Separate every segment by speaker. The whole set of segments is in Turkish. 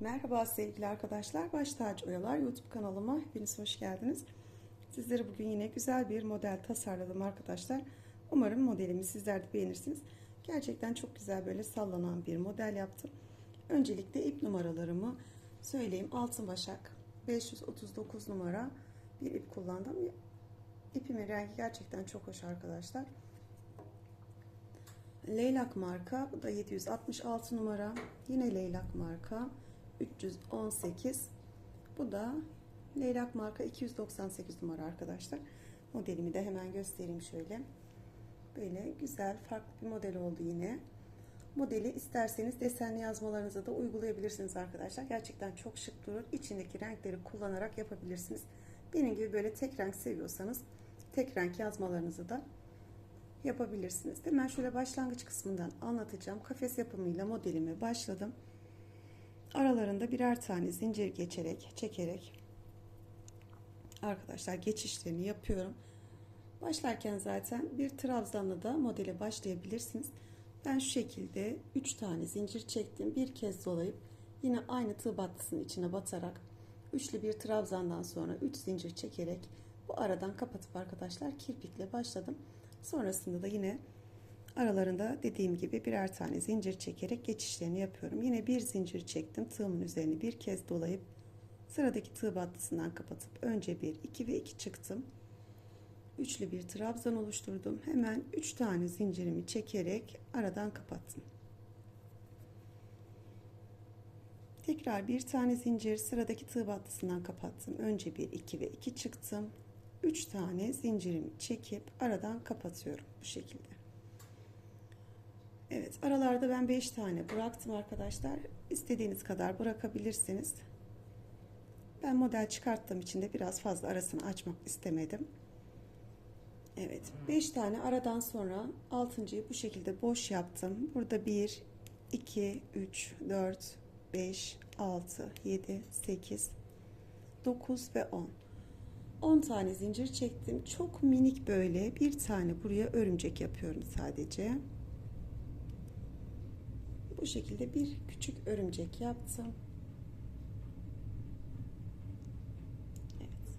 Speaker 1: Merhaba sevgili arkadaşlar. Baş Tacı Oyalar YouTube kanalıma hepiniz hoş geldiniz. Sizlere bugün yine güzel bir model tasarladım arkadaşlar. Umarım modelimi sizler de beğenirsiniz. Gerçekten çok güzel böyle sallanan bir model yaptım. Öncelikle ip numaralarımı söyleyeyim. Altın başak 539 numara bir ip kullandım. İpimin rengi gerçekten çok hoş arkadaşlar. Leylak marka bu da 766 numara. Yine leylak marka 318. Bu da leylak marka 298 numara arkadaşlar. Modelimi de hemen göstereyim şöyle. Böyle güzel farklı bir model oldu yine. Modeli isterseniz desenli yazmalarınıza da uygulayabilirsiniz arkadaşlar. Gerçekten çok şık durur. İçindeki renkleri kullanarak yapabilirsiniz. Benim gibi böyle tek renk seviyorsanız tek renk yazmalarınızı da yapabilirsiniz. Hemen şöyle başlangıç kısmından anlatacağım. Kafes yapımıyla modelime başladım. Aralarında birer tane zincir geçerek, çekerek arkadaşlar geçişlerini yapıyorum. Başlarken zaten bir trabzanla da modele başlayabilirsiniz. Ben şu şekilde 3 tane zincir çektim. Bir kez dolayıp yine aynı tığ battısının içine batarak üçlü bir trabzandan sonra 3 zincir çekerek bu aradan kapatıp arkadaşlar kirpikle başladım. Sonrasında da yine aralarında dediğim gibi birer tane zincir çekerek geçişlerini yapıyorum. Yine bir zincir çektim. Tığımın üzerine bir kez dolayıp sıradaki tığ battısından kapatıp önce bir, iki ve iki çıktım. Üçlü bir trabzan oluşturdum. Hemen üç tane zincirimi çekerek aradan kapattım. Tekrar bir tane zincir sıradaki tığ battısından kapattım. Önce bir, iki ve iki çıktım. 3 tane zincirimi çekip aradan kapatıyorum bu şekilde. Evet aralarda ben 5 tane bıraktım arkadaşlar. İstediğiniz kadar bırakabilirsiniz. Ben model çıkarttığım için de biraz fazla arasını açmak istemedim. Evet 5 tane aradan sonra 6.yı bu şekilde boş yaptım. Burada 1, 2, 3, 4, 5, 6, 7, 8, 9 ve 10. 10 tane zincir çektim. Çok minik böyle bir tane buraya örümcek yapıyorum sadece. Bu şekilde bir küçük örümcek yaptım. Evet.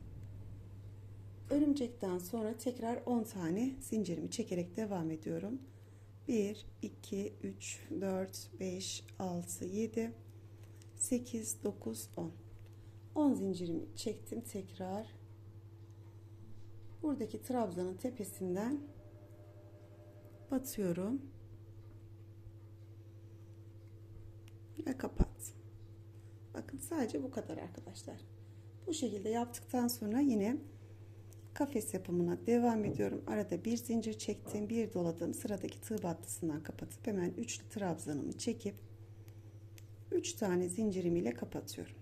Speaker 1: Örümcekten sonra tekrar 10 tane zincirimi çekerek devam ediyorum. 1 2 3 4 5 6 7 8 9 10 10 zincirimi çektim tekrar buradaki trabzanın tepesinden batıyorum ve kapat. Bakın sadece bu kadar arkadaşlar. Bu şekilde yaptıktan sonra yine kafes yapımına devam ediyorum. Arada bir zincir çektim, bir doladım. Sıradaki tığ battısından kapatıp hemen üçlü trabzanımı çekip 3 tane zincirim ile kapatıyorum.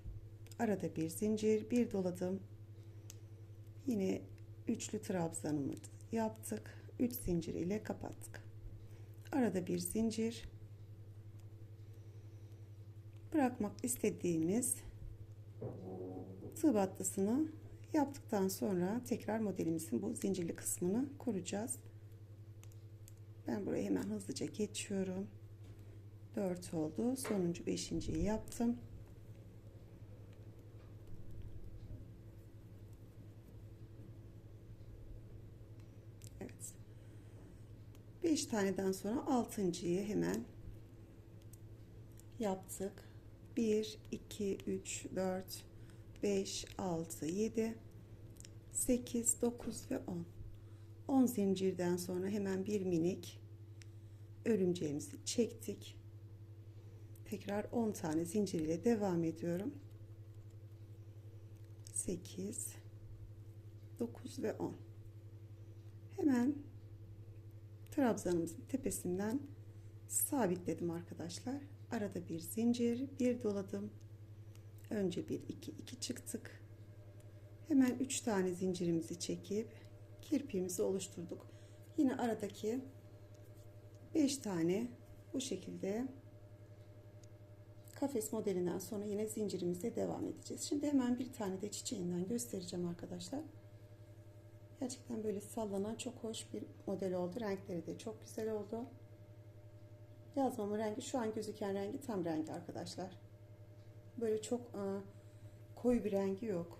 Speaker 1: Arada bir zincir, bir doladım. Yine üçlü trabzanımı yaptık. 3 zincir ile kapattık. Arada bir zincir. Bırakmak istediğimiz tığ battısını yaptıktan sonra tekrar modelimizin bu zincirli kısmını kuracağız. Ben buraya hemen hızlıca geçiyorum. 4 oldu. Sonuncu 5.yi yaptım. 5 taneden sonra 6.yı hemen yaptık. 1 2 3 4 5 6 7 8 9 ve 10 10 zincirden sonra hemen bir minik örümceğimizi çektik. Tekrar 10 tane zincir ile devam ediyorum. 8 9 ve 10 hemen trabzanımızın tepesinden sabitledim arkadaşlar. Arada bir zincir, bir doladım. Önce bir iki iki çıktık. Hemen üç tane zincirimizi çekip kirpiğimizi oluşturduk. Yine aradaki beş tane bu şekilde kafes modelinden sonra yine zincirimizle devam edeceğiz. Şimdi hemen bir tane de çiçeğinden göstereceğim arkadaşlar. Gerçekten böyle sallanan çok hoş bir model oldu. Renkleri de çok güzel oldu. Yazmamın rengi şu an gözüken rengi tam rengi arkadaşlar. Böyle çok e, koyu bir rengi yok.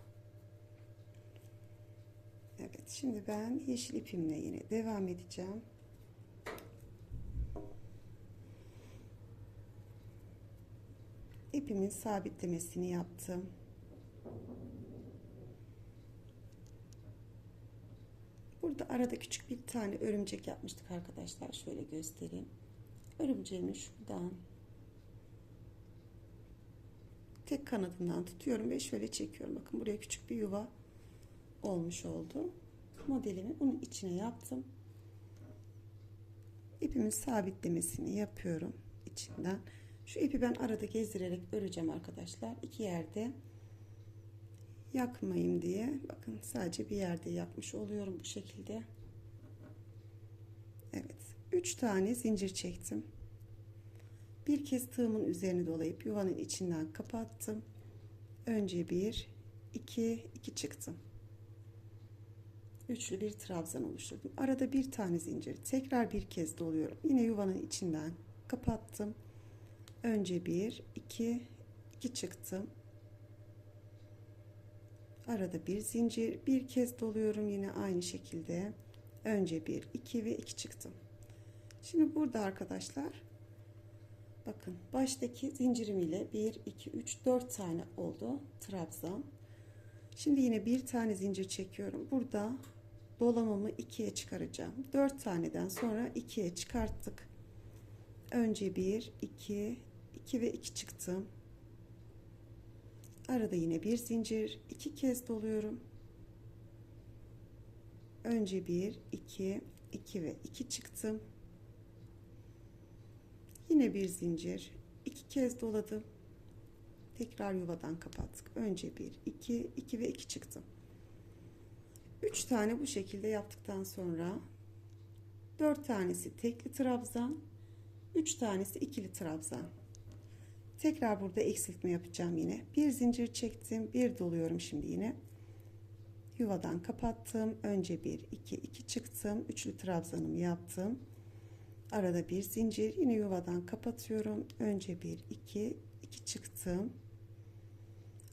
Speaker 1: Evet şimdi ben yeşil ipimle yine devam edeceğim. İpimin sabitlemesini yaptım. Burada arada küçük bir tane örümcek yapmıştık arkadaşlar. Şöyle göstereyim. Örümceğimi şuradan tek kanadından tutuyorum ve şöyle çekiyorum. Bakın buraya küçük bir yuva olmuş oldu. Modelimi bunun içine yaptım. İpimin sabitlemesini yapıyorum içinden. Şu ipi ben arada gezdirerek öreceğim arkadaşlar. İki yerde yakmayayım diye. Bakın sadece bir yerde yakmış oluyorum bu şekilde. Evet. Üç tane zincir çektim. Bir kez tığımın üzerine dolayıp yuvanın içinden kapattım. Önce bir, iki, iki çıktım. Üçlü bir trabzan oluşturdum. Arada bir tane zincir. Tekrar bir kez doluyorum. Yine yuvanın içinden kapattım. Önce bir, iki, iki çıktım. Arada bir zincir. Bir kez doluyorum yine aynı şekilde. Önce bir, iki ve iki çıktım. Şimdi burada arkadaşlar bakın baştaki zincirim ile 1, 2, 3, 4 tane oldu trabzan. Şimdi yine bir tane zincir çekiyorum. Burada dolamamı ikiye çıkaracağım. 4 taneden sonra ikiye çıkarttık. Önce 1, 2, 2 ve 2 çıktım. Arada yine bir zincir. iki kez doluyorum. Önce 1, 2, 2 ve 2 çıktım. Yine bir zincir. iki kez doladım. Tekrar yuvadan kapattık. Önce 1, 2, 2 ve 2 çıktım. 3 tane bu şekilde yaptıktan sonra 4 tanesi tekli trabzan, 3 tanesi ikili trabzan. Tekrar burada eksiltme yapacağım yine. Bir zincir çektim, bir doluyorum şimdi yine. Yuvadan kapattım. Önce 1, 2, 2 çıktım. Üçlü trabzanımı yaptım. Arada bir zincir, yine yuvadan kapatıyorum. Önce 1, 2, 2 çıktım.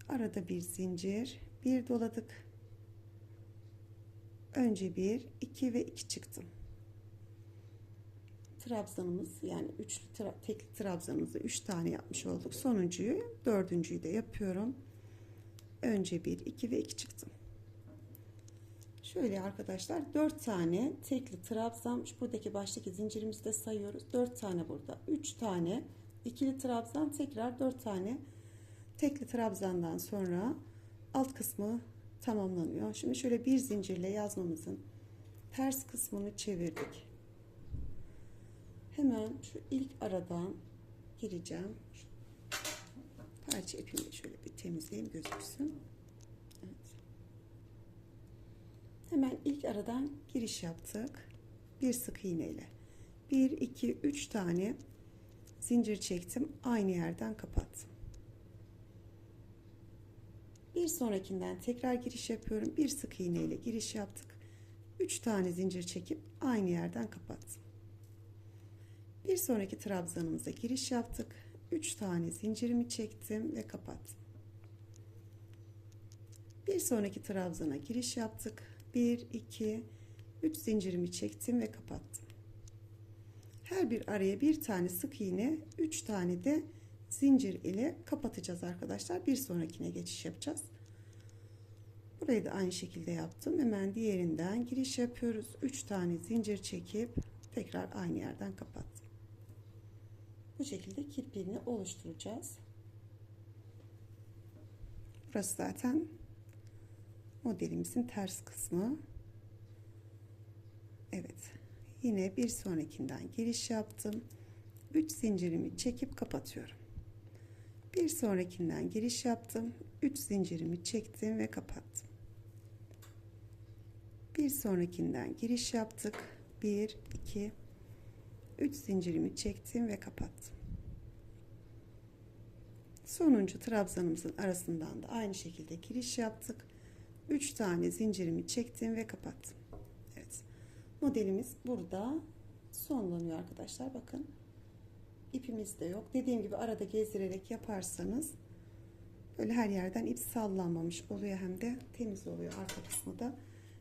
Speaker 1: Arada bir zincir, bir doladık. Önce 1, 2 ve 2 çıktım trabzanımız yani üçlü tra tekli trabzanımızı üç tane yapmış olduk. Sonuncuyu dördüncüyü de yapıyorum. Önce bir, iki ve iki çıktım. Şöyle arkadaşlar dört tane tekli trabzan buradaki baştaki zincirimizi de sayıyoruz. Dört tane burada. Üç tane ikili trabzan tekrar dört tane tekli trabzandan sonra alt kısmı tamamlanıyor. Şimdi şöyle bir zincirle yazmamızın ters kısmını çevirdik. Hemen şu ilk aradan gireceğim. Parça ipimi şöyle bir temizleyeyim gözüksün. Evet. Hemen ilk aradan giriş yaptık. Bir sık iğne ile. 1 2 3 tane zincir çektim. Aynı yerden kapattım. Bir sonrakinden tekrar giriş yapıyorum. Bir sık iğne ile giriş yaptık. 3 tane zincir çekip aynı yerden kapattım. Bir sonraki trabzanımıza giriş yaptık. 3 tane zincirimi çektim ve kapattım. Bir sonraki trabzana giriş yaptık. 1 2 3 zincirimi çektim ve kapattım. Her bir araya bir tane sık iğne, 3 tane de zincir ile kapatacağız arkadaşlar. Bir sonrakine geçiş yapacağız. Burayı da aynı şekilde yaptım. Hemen diğerinden giriş yapıyoruz. 3 tane zincir çekip tekrar aynı yerden kapattım. Bu şekilde kirpiğini oluşturacağız. Burası zaten modelimizin ters kısmı. Evet. Yine bir sonrakinden giriş yaptım. 3 zincirimi çekip kapatıyorum. Bir sonrakinden giriş yaptım. 3 zincirimi çektim ve kapattım. Bir sonrakinden giriş yaptık. 1 2 3 zincirimi çektim ve kapattım. Sonuncu trabzanımızın arasından da aynı şekilde giriş yaptık. 3 tane zincirimi çektim ve kapattım. Evet. Modelimiz burada sonlanıyor arkadaşlar. Bakın ipimiz de yok. Dediğim gibi arada gezdirerek yaparsanız Böyle her yerden ip sallanmamış oluyor hem de temiz oluyor arka kısmı da.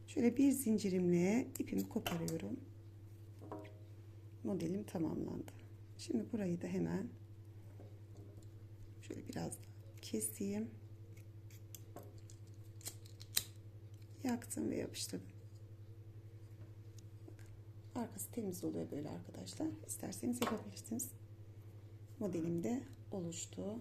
Speaker 1: Şöyle bir zincirimle ipimi koparıyorum. Modelim tamamlandı. Şimdi burayı da hemen şöyle biraz keseyim. Yaktım ve yapıştırdım. Arkası temiz oluyor böyle arkadaşlar. İsterseniz yapabilirsiniz. Modelim de oluştu.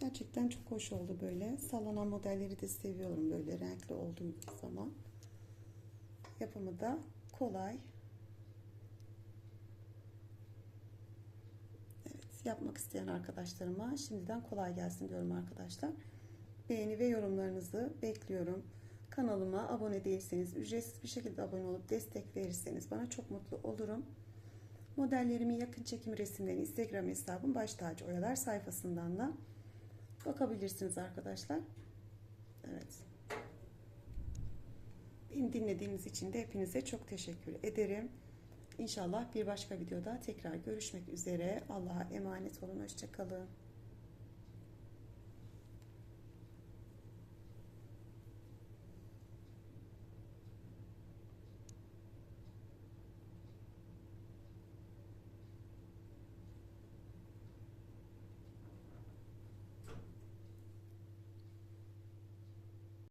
Speaker 1: Gerçekten çok hoş oldu böyle. Sallanan modelleri de seviyorum böyle renkli olduğu zaman. Yapımı da kolay. Evet, yapmak isteyen arkadaşlarıma şimdiden kolay gelsin diyorum arkadaşlar. Beğeni ve yorumlarınızı bekliyorum. Kanalıma abone değilseniz ücretsiz bir şekilde abone olup destek verirseniz bana çok mutlu olurum. Modellerimin yakın çekim resimlerini Instagram hesabım baş tacı oyalar sayfasından da bakabilirsiniz arkadaşlar. Evet. Beni dinlediğiniz için de hepinize çok teşekkür ederim. İnşallah bir başka videoda tekrar görüşmek üzere. Allah'a emanet olun. Hoşçakalın.